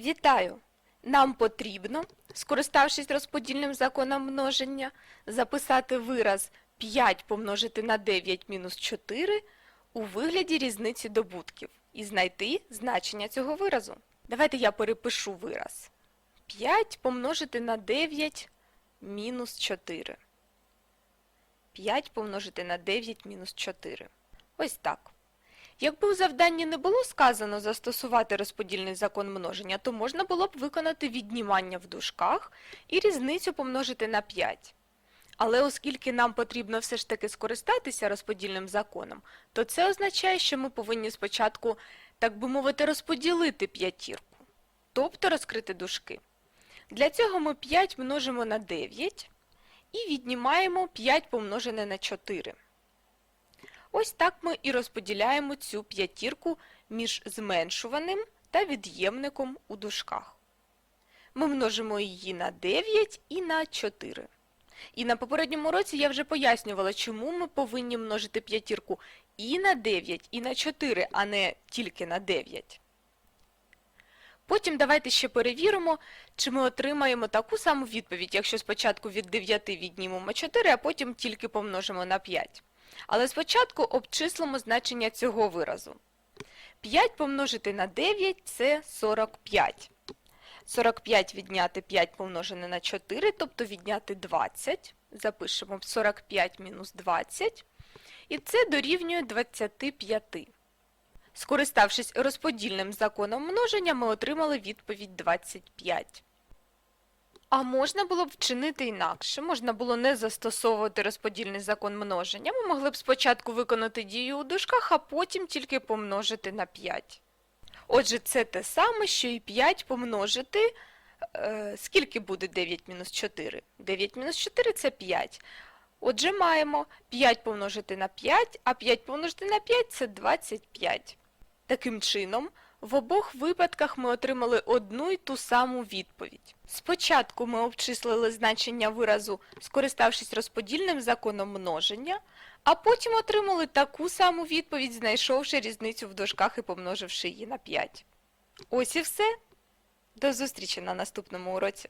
Вітаю! Нам потрібно, скориставшись розподільним законом множення, записати вираз 5 помножити на 9 мінус 4 у вигляді різниці добутків і знайти значення цього виразу. Давайте я перепишу вираз. 5 помножити на 9 мінус 4. 5 помножити на 9 мінус 4. Ось так. Якби у завданні не було сказано застосувати розподільний закон множення, то можна було б виконати віднімання в дужках і різницю помножити на 5. Але оскільки нам потрібно все ж таки скористатися розподільним законом, то це означає, що ми повинні спочатку, так би мовити, розподілити п'ятірку, тобто розкрити дужки. Для цього ми 5 множимо на 9 і віднімаємо 5 помножене на 4. Ось так ми і розподіляємо цю п'ятірку між зменшуваним та від'ємником у дужках. Ми множимо її на 9 і на 4. І на попередньому році я вже пояснювала, чому ми повинні множити п'ятірку і на 9, і на 4, а не тільки на 9. Потім давайте ще перевіримо, чи ми отримаємо таку саму відповідь, якщо спочатку від 9 віднімемо 4, а потім тільки помножимо на 5. Але спочатку обчислимо значення цього виразу. 5 помножити на 9 – це 45. 45 відняти 5 помножене на 4, тобто відняти 20. Запишемо 45 мінус 20. І це дорівнює 25. Скориставшись розподільним законом множення, ми отримали відповідь 25. А можна було б вчинити інакше, можна було не застосовувати розподільний закон множення. Ми могли б спочатку виконати дію у дужках, а потім тільки помножити на 5. Отже, це те саме, що і 5 помножити. Е, скільки буде 9 мінус 4? 9 мінус 4 – це 5. Отже, маємо 5 помножити на 5, а 5 помножити на 5 – це 25. Таким чином, в обох випадках ми отримали одну й ту саму відповідь. Спочатку ми обчислили значення виразу, скориставшись розподільним законом множення, а потім отримали таку саму відповідь, знайшовши різницю в дужках і помноживши її на 5. Ось і все. До зустрічі на наступному уроці.